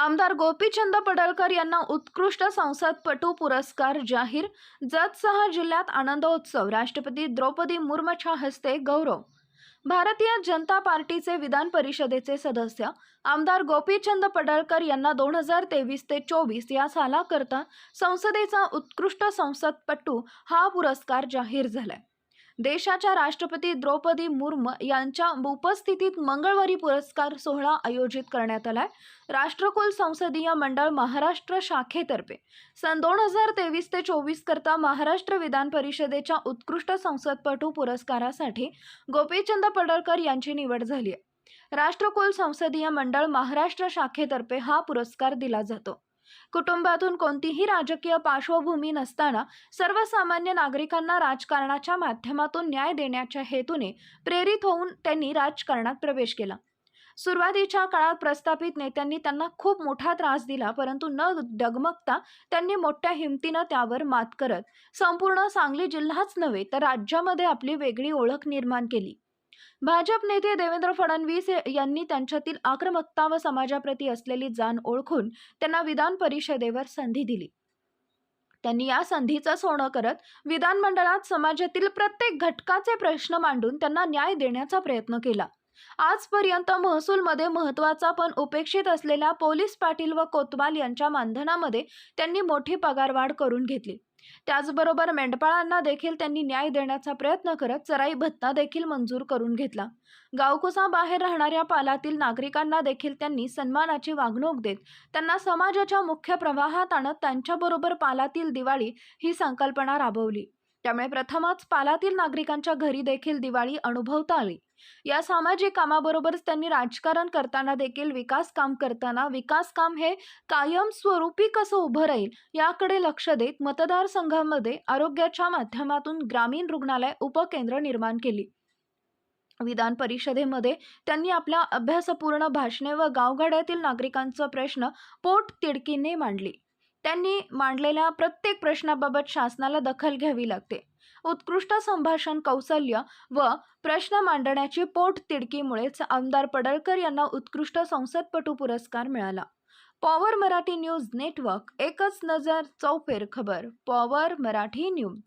आमदार गोपीचंद पडळकर यांना उत्कृष्ट संसदपटू पुरस्कार जाहीर जतसह जिल्ह्यात आनंदोत्सव राष्ट्रपती द्रौपदी मुर्मच्या हस्ते गौरव. भारतीय जनता पार्टीचे विधान परिषदेचे सदस्य आमदार गोपीचंद पडळकर यांना दोन हजार तेवीस ते चोवीस या सालाकरता संसदेचा उत्कृष्ट संसदपटू हा पुरस्कार जाहीर झालाय. देशाच्या राष्ट्रपती द्रौपदी मुर्मू यांच्या उपस्थितीत मंगळवारी पुरस्कार सोहळा आयोजित करण्यात आलाय. राष्ट्रकुल संसदीय मंडळ महाराष्ट्र शाखेतर्फे सन दोन हजार तेवीस ते चोवीस करता महाराष्ट्र विधान परिषदेच्या उत्कृष्ट संसदपटू पुरस्कारासाठी गोपीचंद पडळकर यांची निवड झाली आहे. राष्ट्रकुल संसदीय मंडळ महाराष्ट्र शाखेतर्फे हा पुरस्कार दिला जातो. कुटुंबातून कोणतीही राजकीय पार्श्वभूमी नसताना सर्वसामान्य नागरिकांना राजकारणाच्या माध्यमातून न्याय देण्याच्या हेतूने प्रेरित होऊन त्यांनी राजकारणात प्रवेश केला. सुरुवातीच्या काळात प्रस्थापित नेत्यांनी त्यांना खूप मोठा त्रास दिला परंतु न डगमगता त्यांनी मोठ्या हिमतीनं त्यावर मात करत संपूर्ण सांगली जिल्हाच नव्हे तर राज्यामध्ये आपली वेगळी ओळख निर्माण केली. भाजप नेते देवेंद्र फडणवीस यांनी त्यांच्यातील आक्रमकता व समाजाप्रती असलेली जाण ओळखून त्यांना विधान परिषदेवर संधी दिली. त्यांनी या संधीचं सोनं करत विधानमंडळात समाजातील प्रत्येक घटकाचे प्रश्न मांडून त्यांना न्याय देण्याचा प्रयत्न केला. आजपर्यंत महसूलमध्ये महत्त्वाचा पण उपेक्षित असलेल्या पोलीस पाटील व कोतवाल यांच्या मानधनामध्ये त्यांनी मोठी पगारवाढ करून घेतली. त्याचबरोबर मेंढपाळांना देखील त्यांनी न्याय देण्याचा प्रयत्न करत चराई भत्ता देखील मंजूर करून घेतला. गावकुसा बाहेर राहणाऱ्या पालातील नागरिकांना देखील त्यांनी सन्मानाची वागणूक देत त्यांना समाजाच्या मुख्य प्रवाहात आणत त्यांच्याबरोबर पालातील दिवाळी ही संकल्पना राबवली. त्यामुळे प्रथमच पालातील नागरिकांच्या घरी देखील दिवाळी अनुभवता आली. या सामाजिक कामाबरोबरच त्यांनी राजकारण करताना देखील विकास काम करताना विकास काम हे कायमस्वरूपी कसं उभं राहील याकडे लक्ष देत मतदारसंघामध्ये आरोग्याच्या माध्यमातून ग्रामीण रुग्णालय उपकेंद्र निर्माण केली. विधान परिषदेमध्ये त्यांनी आपल्या अभ्यासपूर्ण भाषणे व गावगाड्यातील नागरिकांचा प्रश्न पोट तिडकीने मांडली. त्यांनी मांडलेल्या प्रत्येक प्रश्नाबाबत शासनाला दखल घ्यावी लागते. उत्कृष्ट संभाषण कौशल्य व प्रश्न मांडण्याची पोट तिडकीमुळेच आमदार पडळकर यांना उत्कृष्ट संसदपटू पुरस्कार मिळाला. पॉवर मराठी न्यूज नेटवर्क एकच नजर चौफेर खबर पॉवर मराठी न्यूज.